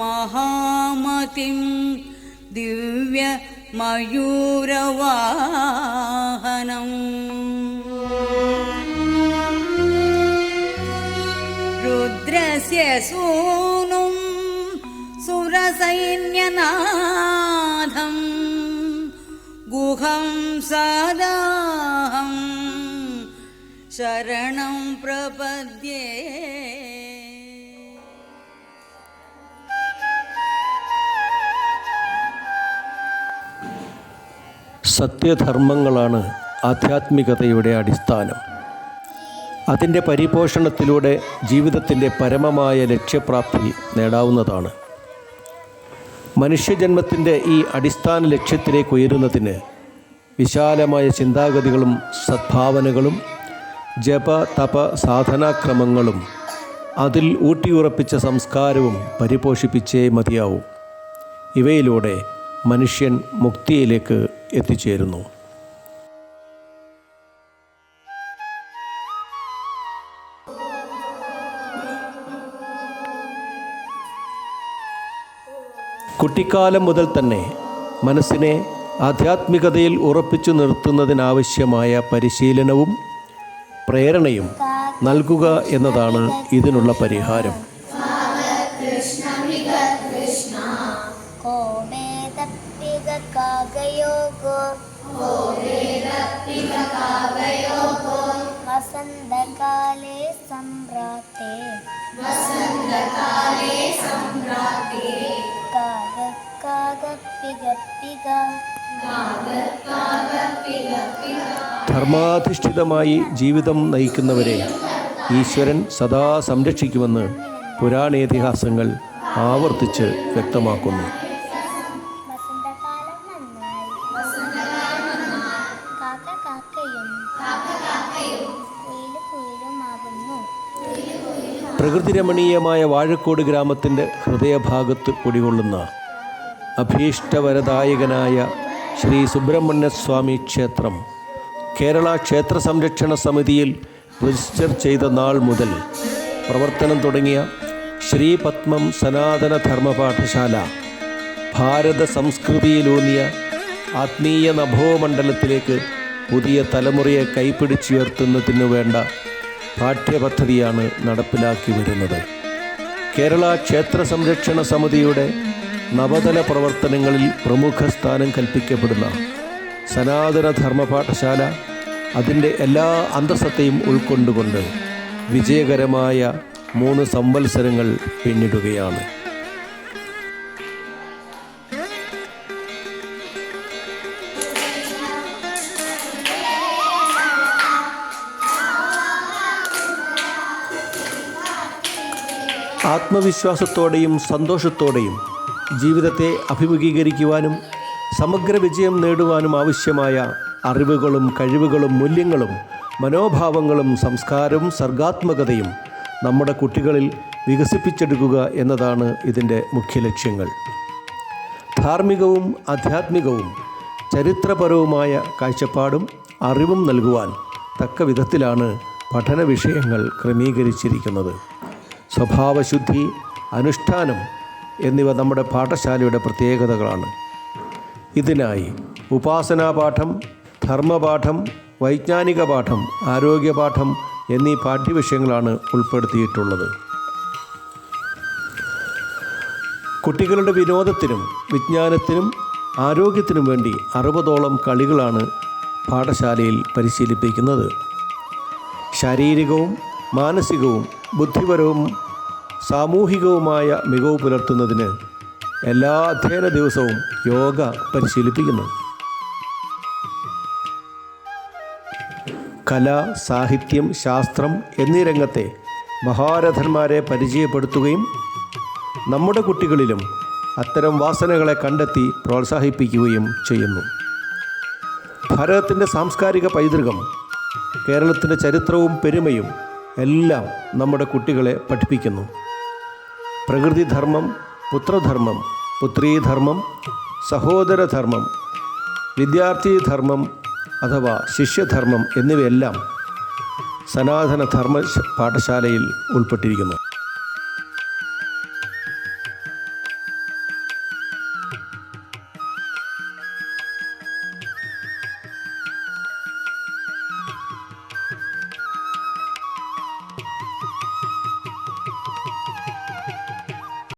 महामतिं दिव्यमयूरवाहनम्। रुद्रस्य सूनुं सुरसैन्यनाथं गुहं सदा ശരണം പ്രപദ്യേ. സത്യധർമ്മങ്ങളാണ് ആധ്യാത്മികതയുടെ അടിസ്ഥാനം. അതിന്റെ പരിപോഷണത്തിലൂടെ ജീവിതത്തിന്റെ പരമമായ ലക്ഷ്യപ്രാപ്തി നേടാവുന്നതാണ്. മനുഷ്യജന്മത്തിന്റെ ഈ അടിസ്ഥാന ലക്ഷ്യത്തിലേക്ക് ഉയരുന്നതിന് വിശാലമായ ചിന്താഗതികളും സദ്ഭാവനകളും ജപ തപ സാധനാക്രമങ്ങളും അതിൽ ഊട്ടിയുറപ്പിച്ച സംസ്കാരവും പരിപോഷിപ്പിച്ചേ മതിയാവും. ഇവയിലൂടെ മനുഷ്യൻ മുക്തിയിലേക്ക് എത്തിച്ചേരുന്നു. കുട്ടിക്കാലം മുതൽ തന്നെ മനസ്സിനെ ആധ്യാത്മികതയിൽ ഉറപ്പിച്ചു നിർത്തുന്നതിനാവശ്യമായ പരിശീലനവും പ്രേരണയും നൽകുക എന്നതാണ് ഇതിനുള്ള പരിഹാരം. വസന്തകാലേ സംഭ്രാത്തെ കാക കാക പിക പിക ധർമാധിഷ്ഠിതമായി ജീവിതം നയിക്കുന്നവരെ ഈശ്വരൻ സദാ സംരക്ഷിക്കുമെന്ന് പുരാണേതിഹാസങ്ങൾ ആവർത്തിച്ച് വ്യക്തമാക്കുന്നു. പ്രകൃതിരമണീയമായ വാഴക്കോട് ഗ്രാമത്തിന്റെ ഹൃദയഭാഗത്ത് കുടികൊള്ളുന്ന അഭീഷ്ടവരദായകനായ ശ്രീ സുബ്രഹ്മണ്യസ്വാമി ക്ഷേത്രം കേരള ക്ഷേത്ര സംരക്ഷണ സമിതിയിൽ രജിസ്റ്റർ ചെയ്ത നാൾ മുതൽ പ്രവർത്തനം തുടങ്ങിയ ശ്രീപത്മം സനാതന ധർമ്മ പാഠശാല ഭാരത സംസ്കൃതിയിലൂന്നിയ ആത്മീയ നഭോമണ്ഡലത്തിലേക്ക് പുതിയ തലമുറയെ കൈപ്പിടിച്ചുയർത്തുന്നതിനു വേണ്ട പാഠ്യപദ്ധതിയാണ് നടപ്പിലാക്കി വരുന്നത്. കേരള ക്ഷേത്ര സംരക്ഷണ സമിതിയുടെ നവതല പ്രവർത്തനങ്ങളിൽ പ്രമുഖ സ്ഥാനം കൽപ്പിക്കപ്പെടുന്ന സനാതന ധർമ്മ പാഠശാല അതിന്റെ എല്ലാ അന്തസ്സത്തെയും ഉൾക്കൊണ്ടുകൊണ്ട് വിജയകരമായ മൂന്ന് സംവത്സരങ്ങൾ പിന്നിടുകയാണ്. ആത്മവിശ്വാസത്തോടെയും സന്തോഷത്തോടെയും ജീവിതത്തെ അഭിമുഖീകരിക്കുവാനും സമഗ്ര വിജയം നേടുവാനും ആവശ്യമായ അറിവുകളും കഴിവുകളും മൂല്യങ്ങളും മനോഭാവങ്ങളും സംസ്കാരവും സർഗാത്മകതയും നമ്മുടെ കുട്ടികളിൽ വികസിപ്പിച്ചെടുക്കുക എന്നതാണ് ഇതിന്റെ മുഖ്യ ലക്ഷ്യങ്ങൾ. ധാർമ്മികവും ആധ്യാത്മികവും ചരിത്രപരവുമായ കാഴ്ചപ്പാടും അറിവും നൽകുവാൻ തക്ക വിധത്തിലാണ് പഠന വിഷയങ്ങൾ ക്രമീകരിച്ചിരിക്കുന്നത്. സ്വഭാവശുദ്ധി അനുഷ്ഠാനം എന്നിവ നമ്മുടെ പാഠശാലയുടെ പ്രത്യേകതകളാണ്. ഇതിനായി ഉപാസനാപാഠം ധർമ്മപാഠം വൈജ്ഞാനിക പാഠം ആരോഗ്യപാഠം എന്നീ പാഠ്യവിഷയങ്ങളാണ് ഉൾപ്പെടുത്തിയിട്ടുള്ളത്. കുട്ടികളുടെ വിനോദത്തിനും വിജ്ഞാനത്തിനും ആരോഗ്യത്തിനും വേണ്ടി അറുപതോളം കളികളാണ് പാഠശാലയിൽ പരിശീലിപ്പിക്കുന്നത്. ശാരീരികവും മാനസികവും ബുദ്ധിപരവും സാമൂഹികവുമായ മികവ് പുലർത്തുന്നതിന് എല്ലാ അധ്യയന ദിവസവും യോഗ പരിശീലിപ്പിക്കുന്നു. കല സാഹിത്യം ശാസ്ത്രം എന്നീ രംഗത്തെ മഹാരഥന്മാരെ പരിചയപ്പെടുത്തുകയും നമ്മുടെ കുട്ടികളിലും അത്തരം വാസനകളെ കണ്ടെത്തി പ്രോത്സാഹിപ്പിക്കുകയും ചെയ്യുന്നു. ഭാരതത്തിന്റെ സാംസ്കാരിക പൈതൃകം കേരളത്തിന്റെ ചരിത്രവും പെരുമയും എല്ലാം നമ്മുടെ കുട്ടികളെ പഠിപ്പിക്കുന്നു. പ്രകൃതിധർമ്മം പുത്രധർമ്മം പുത്രീധർമ്മം സഹോദരധർമ്മം വിദ്യാർത്ഥിധർമ്മം അഥവാ ശിഷ്യധർമ്മം എന്നിവയെല്ലാം സനാതന ധർമ്മ പാഠശാലയിൽ ഉൾപ്പെട്ടിരിക്കുന്നു.